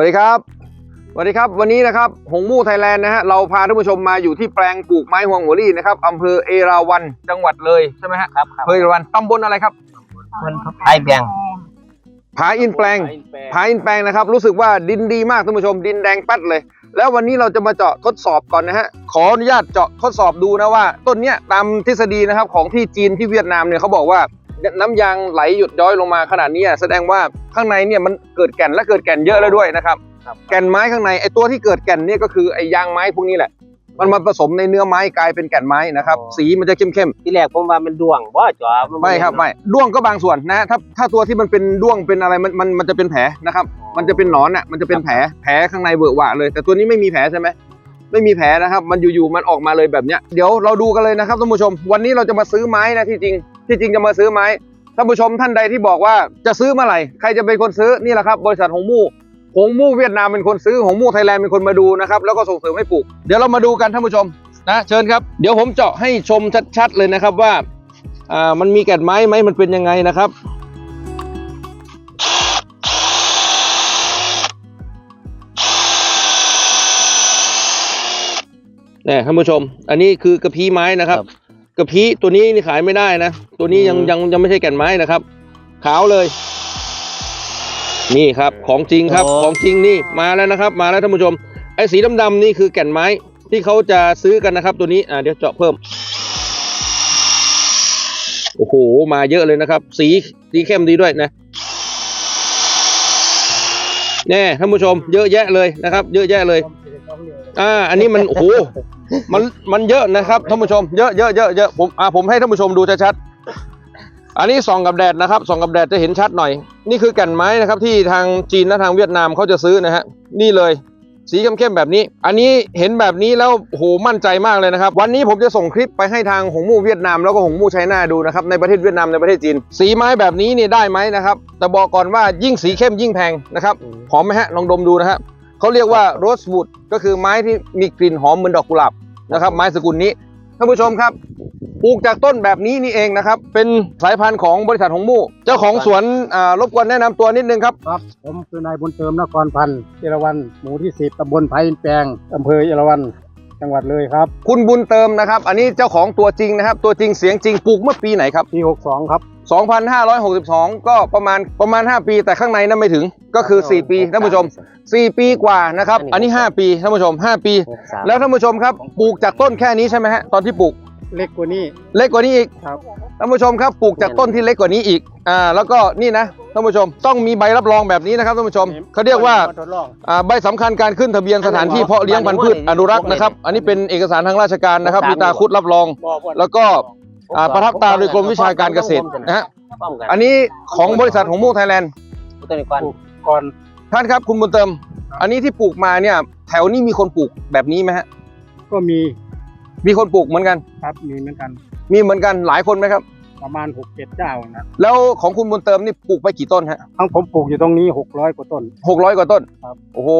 วัสดีครับสวัสดีครับ วันนี้นะครับหงมู่ไทยแลนด์นะฮะเราพาท่านผู้ชมมาอยู่ที่แปลงปลูกไม้ฮวงหัวรี่นะครับอำเภอเอราวัณจังหวัดเลยใช่ไหมฮะครับครับอำเภอเอราวัณตำบลอะไรครับมันไอแบงผาอินแปลงผาอินแปลงนะครับ รู้สึกว่าดินดีมากท่านผู้ชมดินแดงแป๊ดเลย แล้ววันนี้เราจะมาเจาะทดสอบก่อนนะฮะขออนุญาตเจาะทดสอบดูนะว่า ต้นเนี้ยตามทฤษฎีนะครับของที่จีนที่เวียดนามเนี่ยเขาบอกว่า น้ำยางไหลหยุดย้อยลงมาขนาดนี้อะแสดงว่าข้างในเนี่ยมันเกิดแก่นและเกิดแก่นเยอะแล้วด้วยนะครับครับแก่นไม้ข้างในไอ้ตัวที่เกิดแก่นเนี่ยก็คือไอ้ยางไม้พวกนี้แหละ มันมาผสมในเนื้อไม้กลายเป็นแก่นไม้นะครับ สีมันจะเข้มๆที่แรกผมว่ามันด่วงบ่จ๋อมันไม่ครับไม่ด้วงก็บางส่วนนะถ้าถ้าตัวที่มันเป็นด้วงเป็นอะไรมันมันมันจะเป็นแผลนะครับ มันจะเป็นหนอนอะมันจะเป็นแผลแผลข้างในเวอะหวะเลย แต่ตัวนี้ไม่มีแผลใช่ไหมไม่มีแผลนะครับ มันอยู่ๆมันออกมาเลยแบบเนี้ยเดี๋ยวเราดูกันเลยนะครับท่านผู้ชม วันนี้เราจะมาซื้อไม้นะที่จริง ที่จริงจะมาซื้อไหมท่านผู้ชมท่านใดที่บอกว่าจะซื้อเมื่อไหร่ใครจะเป็นคนซื้อนี่แหละครับบริษัทหงมู่หงมู่เวียดนามเป็นคนซื้อหงมู่ไทยแลนด์เป็นคนมาดูนะครับแล้วก็ส่งเสริมให้ปลูก เดี๋ยวเรามาดูกันท่านผู้ชมนะเชิญครับเดี๋ยวผมเจาะให้ชมชัดๆเลยนะครับว่าอ่ามันมีแก่นไม้ไหมมันเป็นยังไงนะครับเนี่ยท่านผู้ชม อันนี้คือกระพี้ไม้นะครับ กระพี้ตัวนี้นี่ขายไม่ได้นะ ตัวนี้ยังยังยังไม่ใช่แก่นไม้นะครับ ขาวเลย นี่ครับของจริงครับของจริงนี่มาแล้วนะครับ มาแล้วท่านผู้ชมไอ้สีดำๆนี่คือแก่นไม้ที่เขาจะซื้อกันนะครับ ตัวนี้อ่าเดี๋ยวเจาะเพิ่ม โอ้โหมาเยอะเลยนะครับ สีสีเข้มดีด้วยนะ แน่ท่านผู้ชมเยอะแยะเลยนะครับ เยอะแยะเลย อ่า อันนี้มันโอ้โหมันมันเยอะนะครับท่านผู้ชมเยอะเยอะเยอะเยอะผมอ่าผมให้ท่านผู้ชมดูชัดๆอันนี้ส่องกับแดดนะครับส่องกับแดดจะเห็นชัดหน่อย นี่คือแก่นไม้นะครับที่ทางจีนและทางเวียดนามเขาจะซื้อนะฮะนี่เลย สีเข้มๆแบบนี้ อันนี้เห็นแบบนี้แล้วโหมั่นใจมากเลยนะครับ วันนี้ผมจะส่งคลิปไปให้ทางหงมู่เวียดนามแล้วก็หงมู่ไชน่าดูนะครับในประเทศเวียดนามในประเทศจีน สีไม้แบบนี้เนี่ยได้ไหมนะครับ แต่บอกก่อนว่ายิ่งสีเข้มยิ่งแพงนะครับหอมไหมฮะลองดมดูนะฮะเขาเรียกว่าโรสวูดก็คือไม้ที่มีกลิ่นหอมเหมือนดอกกุหลาบนะครับไม้สกุลนี้ ท่านผู้ชมครับ ปลูกจากต้นแบบนี้นี่เองนะครับ เป็นสายพันธุ์ของบริษัทหงมู่ เจ้าของสวนอ่ารบกวนแนะนำตัวนิดนึงครับ ครับผมคือนายบุญเติมนครพันธ์เอราวันหมู่ที่สิบตำบลไผ่อินแปลงอำเภอเอราวันจังหวัดเลยครับ คุณบุญเติมนะครับ อันนี้เจ้าของตัวจริงนะครับ ตัวจริงเสียงจริงปลูกเมื่อปีไหนครับ ปีหกสองครับ 2,562 ก็ประมาณประมาณ 5 ปี แต่ข้างในนั้นไม่ถึงก็คือ 4 ปีท่านผู้ชม 4 ปีกว่านะครับ อันนี้ 5 ปีท่านผู้ชม 5 ปีหกสามแล้วท่านผู้ชมครับปลูกจากต้นแค่นี้ใช่ไหมฮะตอนที่ปลูกเล็กกว่านี้เล็กกว่านี้อีกครับท่านผู้ชมครับปลูกจากต้นที่เล็กกว่านี้อีกอ่าแล้วก็นี่นะท่านผู้ชมต้องมีใบรับรองแบบนี้นะครับท่านผู้ชมเขาเรียกว่าทดลองอ่าใบสำคัญการขึ้นทะเบียนสถานที่เพาะเลี้ยงพันธุ์พืชอนุรักษ์นะครับ อันนี้เป็นเอกสารทางราชการนะครับมีตาคุดรับรองบอกว่าแล้วก็ อ่าประทับตราโดยกรมวิชาการเกษตรนะฮะป้อมกันอันนี้ของบริษัทของมู่ไทยแลนด์ตัวนี้ก่อนก่อนท่านครับคุณบุญเติม อันนี้ที่ปลูกมาเนี่ย แถวนี้มีคนปลูกแบบนี้ไหมฮะ ก็มีมีคนปลูกเหมือนกัน ครับมีเหมือนกัน มีเหมือนกันหลายคนไหมครับ ประมาณหกเจ็ดเจ้านะแล้วของคุณบุญเติมนี่ปลูกไปกี่ต้นฮะทั้งผมปลูกอยู่ตรงนี้หกร้อยกว่าต้นหกร้อยกว่าต้นครับโอ้โห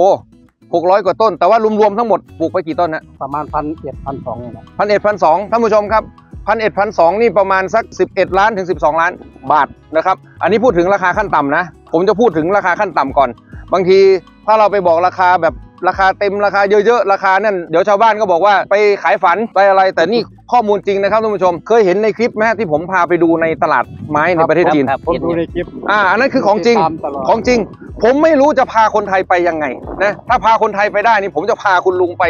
หกร้อยกว่าต้น แต่ว่ารวมๆทั้งหมดปลูกไปกี่ต้นฮะประมาณพันเอ็ดพันสองนะพันเอ็ดพันสองท่านผู้ชมครับ พันเอ็ดพันสองนี่ประมาณสักสิบเอ็ดล้านถึงสิบสองล้านบาทนะครับ อันนี้พูดถึงราคาขั้นต่ำนะ ผมจะพูดถึงราคาขั้นต่ำก่อน บางทีถ้าเราไปบอกราคาแบบราคาเต็มราคาเยอะๆ ราคานั่นเดี๋ยวชาวบ้านก็บอกว่าไปขายฝันไปอะไร แต่นี่ข้อมูลจริงนะครับท่านผู้ชม เคยเห็นในคลิปไหมฮะที่ผมพาไปดูในตลาดไม้ในประเทศจีนครับผมดูในคลิปอ่าอันนั้นคือของจริงตามตลอดของจริง ผมไม่รู้จะพาคนไทยไปยังไงนะถ้าพาคนไทยไปได้นี่ผมจะพาคุณลุงไป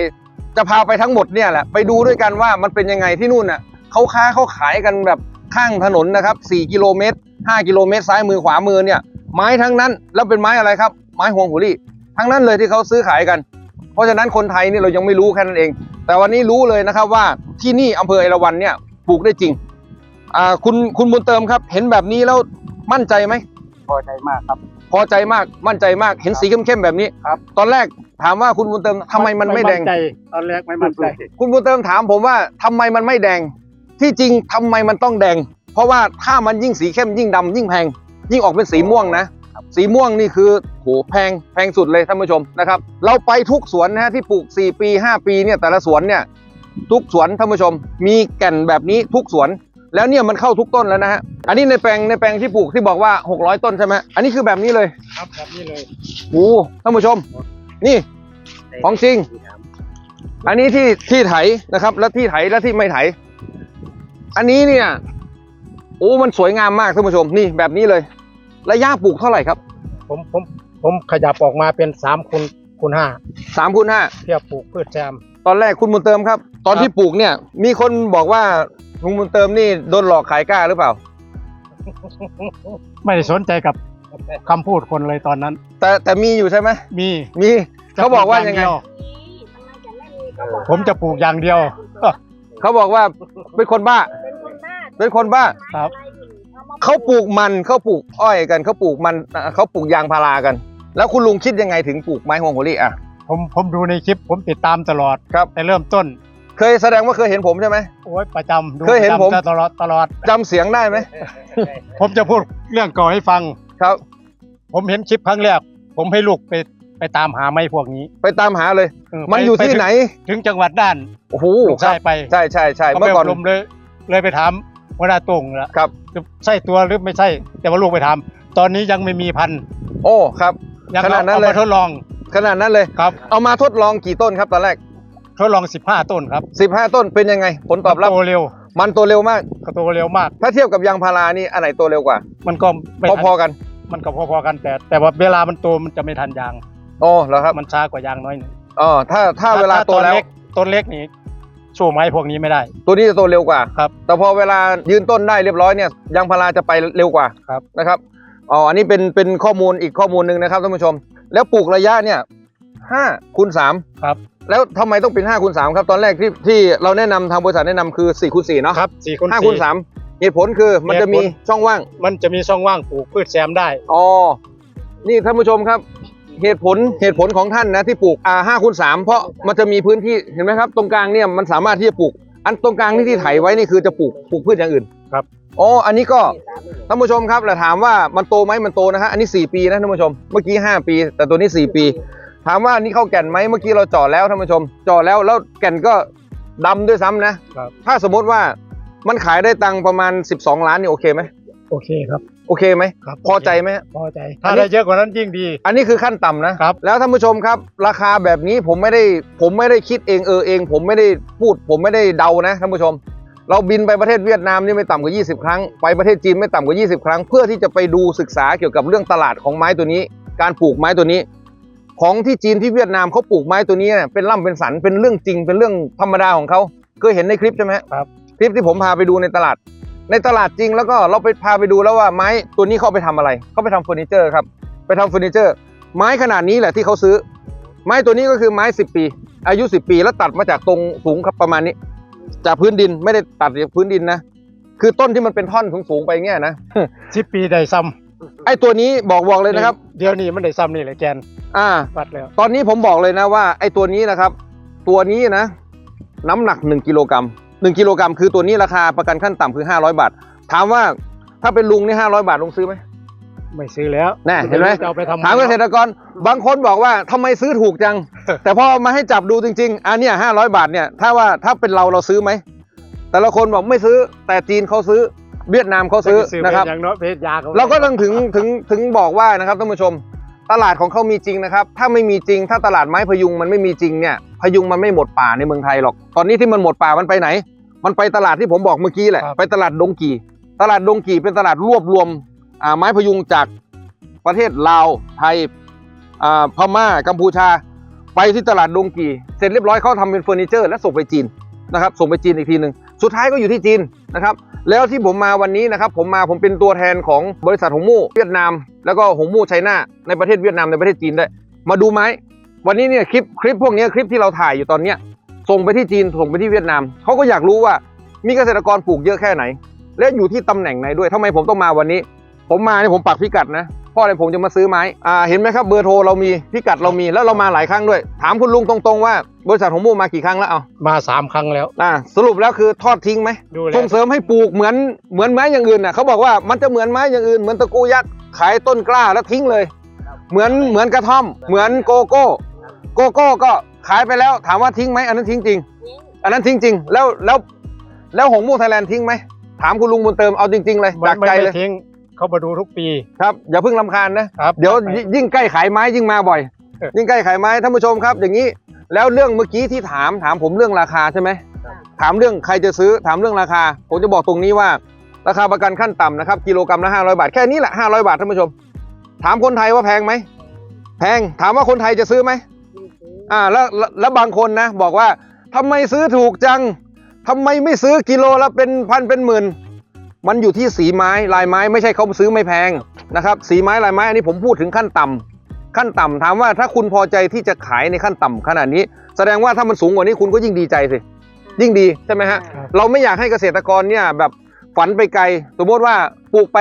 จะพาไปทั้งหมดเนี่ยแหละไปดูด้วยกันว่ามันเป็นยังไงที่นู่นน่ะ เขาค้าเขาขายกันแบบข้างถนนนะครับ 4 กิโลเมตร 5 กิโลเมตรซ้ายมือขวามือเนี่ยไม้ทั้งนั้นแล้วเป็นไม้อะไรครับ ไม้ฮวงหัวรี่ ทั้งนั้นเลยที่เขาซื้อขายกัน เพราะฉะนั้นคนไทยนี่เรายังไม่รู้แค่นั้นเอง แต่วันนี้รู้เลยนะครับว่าที่นี่อำเภอเอราวัณเนี่ยปลูกได้จริงอ่าคุณคุณบุญเติมครับ เห็นแบบนี้แล้วมั่นใจไหมพอใจมากครับ พอใจมากมั่นใจมากเห็นสีเข้มๆแบบนี้ครับ ตอนแรกถามว่าคุณบุญเติมทำไมมันไม่แดงใจตอนแรกไม่มั่นใจ คุณบุญเติมถามผมว่าทำไมมันไม่แดง ที่จริงทำไมมันต้องแดง เพราะว่าถ้ามันยิ่งสีเข้มยิ่งดำยิ่งแพง ยิ่งออกเป็นสีม่วงนะ สีม่วงนี่คือโหแพงแพงสุดเลยท่านผู้ชมนะครับ เราไปทุกสวนนะฮะที่ปลูก 4 ปี 5 ปีเนี่ยแต่ละสวนเนี่ยทุกสวนท่านผู้ชม มีแก่นแบบนี้ทุกสวน แล้วเนี่ยมันเข้าทุกต้นแล้วนะฮะอันนี้ในแปลงในแปลงที่ปลูกที่บอกว่า 600 ต้นใช่ไหมอันนี้คือแบบนี้เลยครับแบบนี้เลยโอ้ท่านผู้ชม นี่ของจริง อันนี้ที่ที่ไถนะครับ แล้วที่ไถและที่ไม่ไถ อันนี้เนี่ยโอ้มันสวยงามมากท่านผู้ชมนี่แบบนี้เลยระยะปลูกเท่าไหร่ครับผมผมผมขยับออกมาเป็นสามคูณคูณห้าสามคูณห้าเพื่อปลูกพืชแซม ตอนแรกคุณบุญเติมครับ ตอนที่ปลูกเนี่ย มีคนบอกว่าคุณบุญเติมนี่โดนหลอกขายกล้าหรือเปล่า ไม่ได้สนใจกับคำพูดคนเลยตอนนั้น แต่แต่มีอยู่ใช่ไหมมีมีเขาบอกว่ายังไง จะปลูกอเดีวผมจะปลูกอย่างเดียว เขาบอกว่าเป็นคนบ้าเป็นคนบ้า ครับ เขาปลูกมันเขาปลูกอ้อยกันเขาปลูกมันอะเขาปลูกยางพารากัน แล้วคุณลุงคิดยังไงถึงปลูกไม้ฮวงโหรี่อะผมผมดูในคลิปผมติดตามตลอดครับ แต่เริ่มต้น เคยแสดงว่าเคยเห็นผมใช่ไหม โอ้ยประจำดูเคยเห็นประจำผม ตลอดตลอด จำเสียงได้ไหมผมจะพูดเรื่องเก่าให้ฟัง ครับ ผมเห็นคลิปครั้งแรกผมให้ลูกไป ไปตามหาไม้พวกนี้ไปตามหาเลยเออมันปอยู่ปที่ถึงไหนถึงจังหวัดด้านโอ้โหลูกครัชาบยไปใช่ใช่ใช่เขาเมื่ไปอก่อนอบรมเลย เลยไปถามหัวหน้าตรงแล้วครับใช่ตัวหรือไม่ใช่ แต่ว่าลูกไปถามตอนนี้ยังไม่มีพันธุ์โอ้ครับ ยังขนาดนั้นเอาเลยมาทดลองขนาดนั้นเลย ครับ เอามาทดลองกี่ต้นครับตอนแรก ทดลอง 15 ต้นครับ15 ต้นเป็นยังไง ผลตอบรับ โตเร็วมันโตเร็วมากก็โตเร็วมาก ถ้าเทียบกับยางพารานี่อันไหนโตเร็วกว่า มันก็ไม่ทันพอๆกัน มันก็พอๆกันแต่ แต่ว่าเวลามันโตมันจะไม่ทันยาง อ๋อเหรอครับมันช้ากว่ายางน้อยหนึ่งอ๋อถ้าถ้าเวลาโตนแล้วเล็กต้นเล็กนี่โชว์ไม้พวกนี้ไม่ได้ ตัวนี้จะโตเร็วกว่าครับ แต่พอเวลายืนต้นได้เรียบร้อยเนี่ยยางพาราจะไปเร็วกว่าครับนะครับอ๋ออันนี้เป็นเป็นข้อมูลอีกข้อมูลหนึ่งนะครับท่านผู้ชม แล้วปลูกระยะเนี่ยห้าคูณสามครับ แล้วทำไมต้องเป็นห้าคูณสามครับตอนแรกที่ที่เราแนะนำทางบริษัทแนะนำคือสี่คูณสี่เนาะครับสี่คูณห้าสี่คูณสามเหตุผลคือมันจะมีเหตุผลช่องว่าง มันจะมีช่องว่างปลูกพืชแซมได้อ๋อนี่ท่านผู้ชมครับ เหตุผลเหตุผลของท่านนะที่ปลูกอ่าห้าคูณสามเพราะมันจะมีพื้นที่เห็นไหมครับ ตรงกลางเนี่ยมันสามารถที่จะปลูก อันตรงกลางนี่ที่ไถไว้นี่คือจะปลูกปลูกพืชอย่างอื่นครับอ๋ออันนี้ก็ท่านผู้ชมครับแต่ถามว่ามันโตไหมมันโตนะฮะอันนี้ 4 ปีนะท่านผู้ชม เมื่อกี้ 5 ปี แต่ตัวนี้ 4 ปี ถามว่าอันนี้เข้าแก่นไหมเมื่อกี้เราเจาะแล้วท่านผู้ชมเจาะแล้วแล้วแก่นก็ดำด้วยซ้ำนะครับถ้าสมมติว่ามันขายได้ตังค์ประมาณ 12 ล้านนี่โอเคไหมโอเคครับ โอเคไหมครับ พอใจไหมฮะ พอใจอัถ้านนี้ ได้เยอะกว่านั้นยิ่งดี อันนี้คือขั้นต่ำนะครับ แล้วท่านผู้ชมครับ ราคาแบบนี้ผมไม่ได้ผมไม่ได้คิดเองเออเอง ผมไม่ได้พูด ผมไม่ได้เดานะท่านผู้ชม เราบินไปประเทศเวียดนามนี่ไม่ต่ำกว่า 20 ครั้ง ไปประเทศจีนไม่ต่ำกว่า 20 ครั้ง เพื่อที่จะไปดูศึกษาเกี่ยวกับเรื่องตลาดของไม้ตัวนี้ การปลูกไม้ตัวนี้ ของที่จีนที่เวียดนามเขาปลูกไม้ตัวนี้เนี่ยเป็นล่ำเป็นสันเป็นเรื่องจริงเป็นเรื่องธรรมดาของเขาเคยเห็นในคลิปใช่ไหมฮะครับ คลิปที่ผมพาไปดูในตลาด ในตลาดจริงแล้วก็เราไปพาไปดูแล้วว่าไม้ตัวนี้เขาเอาไปทำอะไรเขาไปทำเฟอร์นิเจอร์ครับไปทำเฟอร์นิเจอร์ ไม้ขนาดนี้แหละที่เขาซื้อ ไม้ตัวนี้ก็คือไม้ 10 ปี อายุ 10 ปี แล้วตัดมาจากตรงสูงครับประมาณนี้ จากพื้นดินไม่ได้ตัดจากพื้นดินนะคือต้นที่มันเป็นท่อนสูงๆไปเงี้ยนะสิบปีได้ซ้ไอ้ตัวนี้บอกบอกำเลยนะครับ เดี๋ยวนี้มันได้ซ้ำนี่แหละแกนอ่าวัดแล้วตอนนี้ผมบอกเลยนะว่า ไอ้ตัวนี้นะครับ ตัวนี้นะ น้ำหนัก1กิโลกรัม 1กิโลกรัมคือตัวนี้ราคาประกันขั้นต่ำคือ 500 บาท ถามว่าถ้าเป็นลุงนี่500 บาทลุงซื้อไหมไม่ซื้อแล้วแน่เห็นไหมจะเอาไปทำถามเกษตรกรบางคนบอกว่าทำไมซื้อถูกจัง แต่พอมาให้จับดูจริงๆอันเนี้ยห้าร้อยบาทเนี่ยถ้าว่าถ้าเป็นเราเราซื้อไหมแต่ละคนบอกไม่ซื้อแต่จีนเขาซื้อเวียดนามเขาซื้อซื้อนะครับอย่างน้อยเพชรยาเขาเราก็ต้องถึงถึงถึงบอกว่านะครับท่านผู้ชม ตลาดของเขามีจริงนะครับ ถ้าไม่มีจริง ถ้าตลาดไม้พยุงมันไม่มีจริงเนี่ย พยุงมันไม่หมดป่าในเมืองไทยหรอก ตอนนี้ที่มันหมดป่ามันไปไหน มันไปตลาดที่ผมบอกเมื่อกี้แหละ ไปตลาดดงกี ตลาดดงกีเป็นตลาดรวบรวมอ่าไม้พยุงจากประเทศลาว ไทยอ่าพม่า กัมพูชา ไปที่ตลาดดงกี เสร็จเรียบร้อยเขาทำเป็นเฟอร์นิเจอร์ และส่งไปจีนนะครับ ส่งไปจีนอีกทีหนึ่ง สุดท้ายก็อยู่ที่จีนนะครับ แล้วที่ผมมาวันนี้นะครับผมมาผมเป็นตัวแทนของบริษัทหงมู่เวียดนาม แล้วก็หงมู่ไชน่าในประเทศเวียดนามในประเทศจีนด้วยมาดูไม้วันนี้เนี่ยคลิปคลิปพวกนี้คลิปที่เราถ่ายอยู่ตอนเนี้ยส่งไปที่จีนส่งไปที่เวียดนามเขาก็อยากรู้ว่ามีเกษตรกรปลูกเยอะแค่ไหน และอยู่ที่ตำแหน่งไหนด้วยทำไมผมต้องมาวันนี้ ผมมาเนี่ยผมปักพิกัดนะเพราะอะไรผมจะมาซื้อไม้อ่าเห็นไหมครับเบอร์โทรเรามีพิกัดเรามีแล้วเรามาหลายครั้งด้วย ถามคุณลุงตรงๆว่า บริษัทหงมู่มากี่ครั้งแล้วเอามาสามครั้งแล้ว อ่าสรุปแล้วคือทอดทิ้งไหมดูแล ส่งเสริมให้ปลูกเหมือนเหมือนไม้อย่างอื่นน่ะเขาบอกว่ามันจะเหมือนไม้อย่างอื่นเหมือนตะกูยักษ์ขายต้นกล้าแล้วทิ้งเลย เหมือนเหมือนกระท่อม เหมือนโกโก้โกโก้ก็ขายไปแล้วถามว่าทิ้งไหมอันนั้นทิ้งจริง อันนั้นทิ้งจริงแล้วแล้วแล้วหงมู่ไทยแลนด์ทิ้งไหมถามคุณลุงบุญเติมเอาจริงๆเลยมันจากไม่ใจไม่เลย ทิ้งเขามาดูทุกปีครับอย่าเพิ่งลำคาญนะ ครับเดี๋ยวยิ่งใกล้ขายไม้ยิ่งมาบ่อย เออ ยิ่งใกล้ขายไม้ท่านผู้ชมครับ อย่างนี้ แล้วเรื่องเมื่อกี้ที่ถามถามผมเรื่องราคาใช่ไหมถามเรื่องใครจะซื้อถามเรื่องราคา ผมจะบอกตรงนี้ว่า ราคาประกันขั้นต่ำนะครับกิโลกรัมละ500 บาทแค่นี้แหละ500 บาทท่านผู้ชม ถามคนไทยว่าแพงไหมแพงถามว่าคนไทยจะซื้อไหมอ่าแล้วแล้วแล้วบางคนนะ บอกว่าทำไมซื้อถูกจังทำไมไม่ซื้อกิโลละเป็นพันเป็นหมื่นมันอยู่ที่สีไม้ลายไม้ไม่ใช่เขาซื้อไม่แพงนะครับ สีไม้ลายไม้อันนี้ผมพูดถึงขั้นต่ำ ขั้นต่ำถามว่าถ้าคุณพอใจที่จะขายในขั้นต่ำขนาดนี้ แสดงว่าถ้ามันสูงกว่านี้คุณก็ยิ่งดีใจสิยิ่งดีใช่ไหมฮะครับเราไม่อยากให้เกษตรกรเนี่ยแบบฝันไปไกล สมมติว่าปลูกไป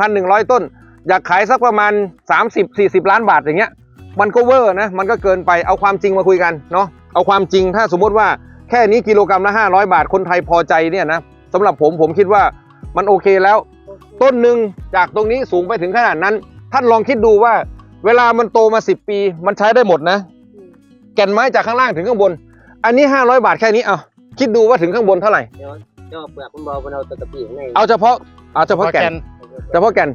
1,100 ต้น อยากขายสักประมาณ 30-40 ล้านบาทอย่างเงี้ยมันก็เวอร์นะมันก็เกินไปเอาความจริงมาคุยกันเนาะเอาความจริงถ้าสมมติว่าแค่นี้กิโลกรัมละ 500 บาทคนไทยพอใจเนี่ยนะสำหรับผมผมคิดว่ามันโอเคแล้ว ต้นหนึ่งจากตรงนี้สูงไปถึงขนาดนั้น ท่านลองคิดดูว่า เวลามันโตมา10ปี มันใช้ได้หมดนะ แก่นไม้จากข้างล่างถึงข้างบน อันนี้500บาทแค่นี้เอาคิดดูว่าถึงข้างบนเท่าไหร่เดี๋ยวเจ้าเปลือกมันเบามันเอาแตะกะปิข้างในเอาเฉพาะเอาเฉพาะแก่นเฉพาะแก่น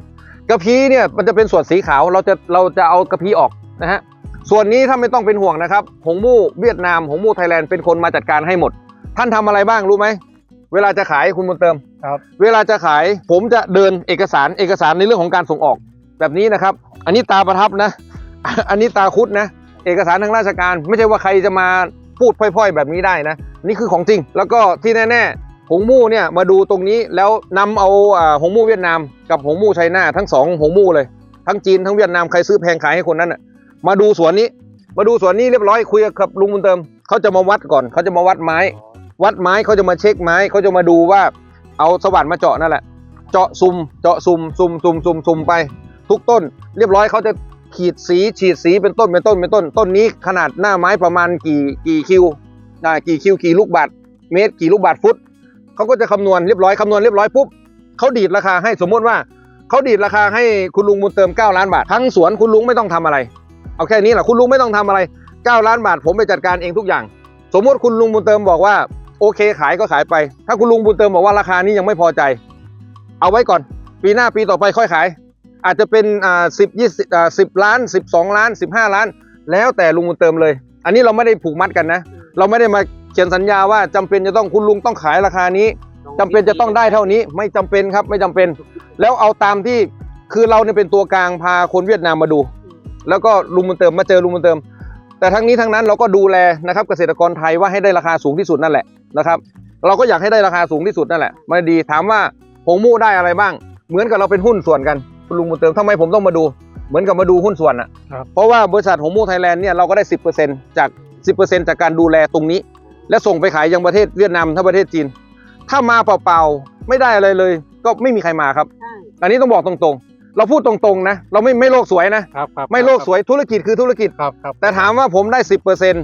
กระพี้เนี่ยมันจะเป็นส่วนสีขาวเราจะเราจะเอากระพี้ออกนะฮะส่วนนี้ถ้าไม่ต้องเป็นห่วงนะครับ หงมู่เวียดนามหงมู่ไทยแลนด์เป็นคนมาจัดการให้หมด ท่านทำอะไรบ้างรู้ไหมเวลาจะขายคุณบุญเติมครับ เวลาจะขายผมจะเดินเอกสารเอกสารในเรื่องของการส่งออกแบบนี้นะครับ อันนี้ตาประทับนะ อันนี้ตาคุดนะ เอกสารทางราชการ ไม่ใช่ว่าใครจะมาพูดพล่อย ๆ แบบนี้ได้นะ นี่คือของจริง แล้วก็ที่แน่ๆ หงมู่เนี่ยมาดูตรงนี้แล้วนำเอาหงมู่เวียดนามกับหงมู่ไชน่าทั้งสองหงมู่เลย ทั้งจีนทั้งเวียดนามใครซื้อแพงขายให้คนนั้นน่ะ มาดูสวนนี้ มาดูสวนนี้เรียบร้อยคุยกับลุงบุญเติมเขาจะมาวัดก่อนเขาจะมาวัดไม้ วัดไม้เขาจะมาเช็คไม้เขาจะมาดูว่าเอาสว่านมาเจาะนั่นแหละ เจาะซุ่มเจาะซุ่มซุ่มซุ่มซุ่มซุ่มไป ทุกต้น เรียบร้อยเขาจะขีดสีฉีดสีเป็นต้นเป็นต้นเป็นต้น ต้นนี้ขนาดหน้าไม้ประมาณกี่กี่คิวกี่คิวกี่ลูกบาทเมตรกี่ลูกบาทฟุตเขาก็จะคำนวณเรียบร้อยคำนวณเรียบร้อยปุ๊บเขาดีดราคาให้สมมติว่าเขาดีดราคาให้คุณลุงบุญเติม 9 ล้านบาท ทั้งสวนคุณลุงไม่ต้องทำอะไร เอาแค่นี้แหละคุณลุงไม่ต้องทำอะไร 9 ล้านบาท ผมไปจัดการเองทุกอย่าง สมมติคุณลุงบุญเติมบอกว่า โอเคขายก็ขายไป ถ้าคุณลุงบุญเติมบอกว่าราคานี้ยังไม่พอใจ เอาไว้ก่อน ปีหน้าปีต่อไปค่อยขาย อาจจะเป็นอ่าสิบยี่สิบอ่าสิบล้านสิบสองล้านสิบห้าล้าน แล้วแต่ลุงบุญเติมเลย อันนี้เราไม่ได้ผูกมัดกันนะ เราไม่ได้มาเขียนสัญญาว่าจำเป็นจะต้องคุณลุงต้องขายราคานี้จำเป็นจะต้องได้เท่านี้ไม่จำเป็นครับไม่จำเป็น แล้วเอาตามที่คือเราเนี่ยเป็นตัวกลางพาคนเวียดนามมาดู แล้วก็ลุงบุญเติมมาเจอลุงบุญเติม แต่ทั้งนี้ทั้งนั้นเราก็ดูแลนะครับเกษตรกรไทยว่าให้ได้ราคาสูงที่สุดนั่นแหละนะครับเราก็อยากให้ได้ราคาสูงที่สุดนั่นแหละมันดีถามว่าหงมู่ได้อะไรบ้าง เหมือนกับเราเป็นหุ้นส่วนกัน คุณลุงบุญเติมทำไมผมต้องมาดู เหมือนกับมาดูหุ้นส่วนอะ ครับ เพราะว่าบริษัทหงมู่ไทยแลนด์เนี่ยเราก็ได้ 10%จาก 10%จากการดูแลตรงนี้ และส่งไปขายยังประเทศเวียดนามทั้งประเทศจีน ถ้ามาเปล่าๆไม่ได้อะไรเลย ก็ไม่มีใครมาครับ ใช่อันนี้ต้องบอกตรงๆ เราพูดตรงๆนะ เราไม่ไม่โลกสวยนะ ครับครับไม่โลกสวยธุรกิจคือธุรกิจ ครับครับแต่ถามว่าผมได้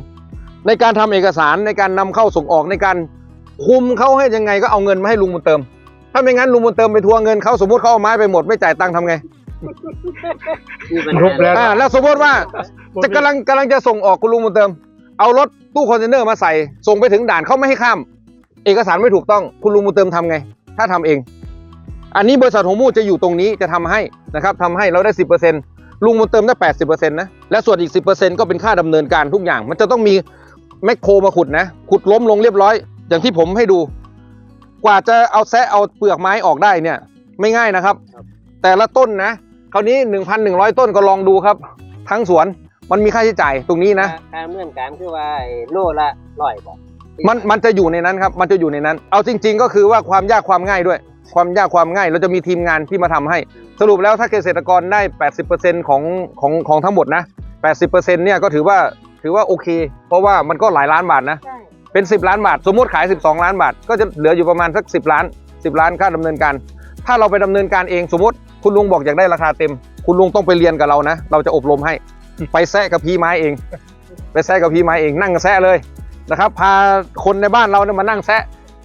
10%ในการทำเอกสารในการนำเข้าส่งออกในการคุมเขาให้ยังไงก็เอาเงินมาให้ลุงบุญเติม ถ้าไม่งั้นลุงบุญเติมไปทวงเงินเขาสมมติเขาเอาไม้ไปหมดไม่จ่ายตังค์ทำไงมีปัญรูปหาแล้ว อ่าแล้วสมมติว่าจะกำลังกำลังจะส่งออกคุณลุงบุญเติม เอารถตู้คอนเทนเนอร์มาใส่ ส่งไปถึงด่านเขาไม่ให้ข้าม เอกสารไม่ถูกต้องคุณลุงบุญเติมทำไง ถ้าทำเอง อันนี้บริษัทหงมูจะอยู่ตรงนี้จะทำให้นะครับทำให้เราได้10%ลุงบุญเติมได้80%นะและส่วนอีก10%ก็เป็นค่าดำเนินการทุกอย่าง มันจะต้องมีแมคโครมาขุดนะขุดล้มลงเรียบร้อย อย่างที่ผมให้ดู กว่าจะเอาแซะเอาเปลือกไม้ออกได้เนี่ย ไม่ง่ายนะครับ แต่ละต้นนะคราวนี้ 1,100 ต้นก็ลองดูครับ ทั้งสวนมันมีค่าใช้จ่ายตรงนี้นะการเมื่อนการคือว่าไอ้โลละร้อยบาทมันมันจะอยู่ในนั้นครับ มันจะอยู่ในนั้น เอาจริง ๆ ก็คือว่าความยากความง่ายด้วย ความยากความง่ายเราจะมีทีมงานที่มาทำให้ สรุปแล้วถ้าเกษตรกรได้ 80%ของของของทั้งหมดนะ 80%เนี่ยก็ถือว่าถือว่าโอเค เพราะว่ามันก็หลายล้านบาทนะใช่ เป็น 10 ล้านบาท สมมติขาย 12 ล้านบาท ก็จะเหลืออยู่ประมาณสัก 10 ล้าน 10 ล้านค่าดำเนินการ ถ้าเราไปดำเนินการเองสมมติคุณลุงบอกอยากได้ราคาเต็ม คุณลุงต้องไปเรียนกับเรานะ เราจะอบรมให้ ไปแซะกับพี่ไม้เอง ไปแซะกับพี่ไม้เอง นั่งแซะเลยนะครับ พาคนในบ้านเราเนี่ยมานั่งแซะ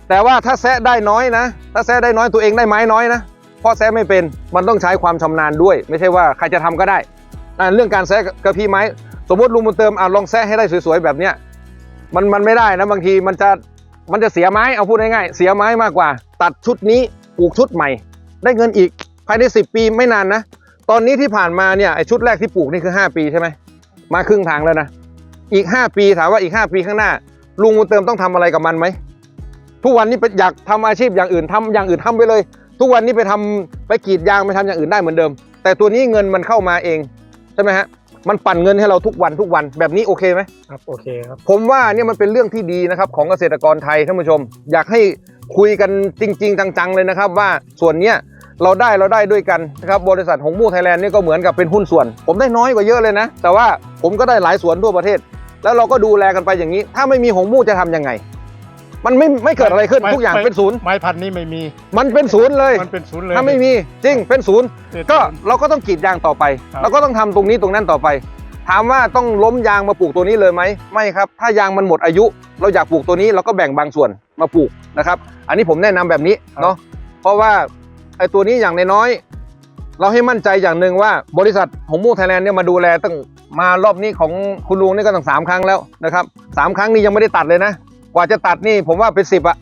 แต่ว่าถ้าแซะได้น้อยนะ ถ้าแซะได้น้อยตัวเองได้ไม้น้อยนะ เพราะแซะไม่เป็น มันต้องใช้ความชำนาญด้วย ไม่ใช่ว่าใครจะทำก็ได้ เรื่องการแซะกับพี่ไม้ สมมติลุงบุญเติมอะลองแซะให้ได้สวยๆแบบเนี้ย มันมันไม่ได้นะบางทีมันจะมันจะเสียไม้เอาพูดง่ายๆเสียไม้มากกว่า ตัดชุดนี้ปลูกชุดใหม่ ได้เงินอีกภายใน 10 ปีไม่นานนะตอนนี้ที่ผ่านมาเนี่ยไอชุดแรกที่ปลูกนี่คือ 5 ปีใช่ไหมมาครึ่งทางแล้วนะอีก 5 ปีถามว่าอีก 5 ปีข้างหน้า ลุงบุญเติมต้องทำอะไรกับมันไหมทุกวันนี้ไปอยากทำอาชีพอย่างอื่นทำอย่างอื่นทำไปเลย ทุกวันนี้ไปทำไปกรีดยางไปทำอย่างอื่นได้เหมือนเดิม แต่ตัวนี้เงินมันเข้ามาเองใช่ไหมฮะ มันปั่นเงินให้เราทุกวันทุกวันแบบนี้โอเคไหมครับโอเคครับ ผมว่าเนี่ยมันเป็นเรื่องที่ดีนะครับของเกษตรกรไทยท่านผู้ชม อยากให้คุยกันจริง ๆ จังๆเลยนะครับ ว่าส่วนเนี้ยเราได้เราได้ด้วยกันนะครับบริษัทหงมู่ไทยแลนด์นี่ก็เหมือนกับเป็นหุ้นส่วน ผมได้น้อยกว่าเยอะเลยนะ แต่ว่าผมก็ได้หลายสวนทั่วประเทศ แล้วเราก็ดูแลกันไปอย่างนี้ ถ้าไม่มีหงมู่จะทำยังไง มันไม่ไม่เกิดอะไรขึ้นไม่ทุกอย่างไม่เป็นศูนย์ไม้พันธุ์นี้ไม่มี มันเป็นศูนย์เลยมันเป็นศูนย์เลยถ้าไม่มีจริงเป็นศูนย์เป็นก็ศูนย์เราก็ต้องกรีดยางต่อไปครับเราก็ต้องทำตรงนี้ตรงนั้นต่อไป ถามว่าต้องล้มยางมาปลูกตัวนี้เลยไหมไม่ครับ ถ้ายางมันหมดอายุ เราอยากปลูกตัวนี้เราก็แบ่งบางส่วนมาปลูกนะครับ อันนี้ผมแนะนำแบบนี้เนาะเพราะว่าไอ้ตัวนี้อย่างน้อยๆเราให้มั่นใจอย่างหนึ่งว่าบริษัทหงมูไทยแลนด์เนี่ยมาดูแลตั้งมารอบนี้ของคุณลุงนี่ก็ตั้งสามครั้งแล้วนะครับสามครั้งนี้ยังไม่ได้ตัดเลยนะก ว่าจะตัดนี่ผมว่าเป็นสิบอะ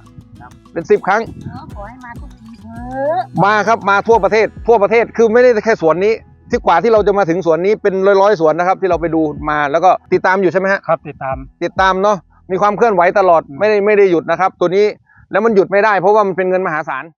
เป็นสิบครั้งเนาะขอให้มาทุกทีเถอะมาครับมาทั่วประเทศ ทั่วประเทศคือไม่ได้แค่สวนนี้ ที่กว่าที่เราจะมาถึงสวนนี้เป็นร้อยๆสวนนะครับ ที่เราไปดูมาแล้วก็ติดตามอยู่ใช่ไหมฮะครับติดตาม ติดตามเนาะมีความเคลื่อนไหวตลอดไม่ได้ไม่ได้หยุดนะครับ ตัวนี้แล้วมันหยุดไม่ได้เพราะว่ามันเป็นเงินมหาศาล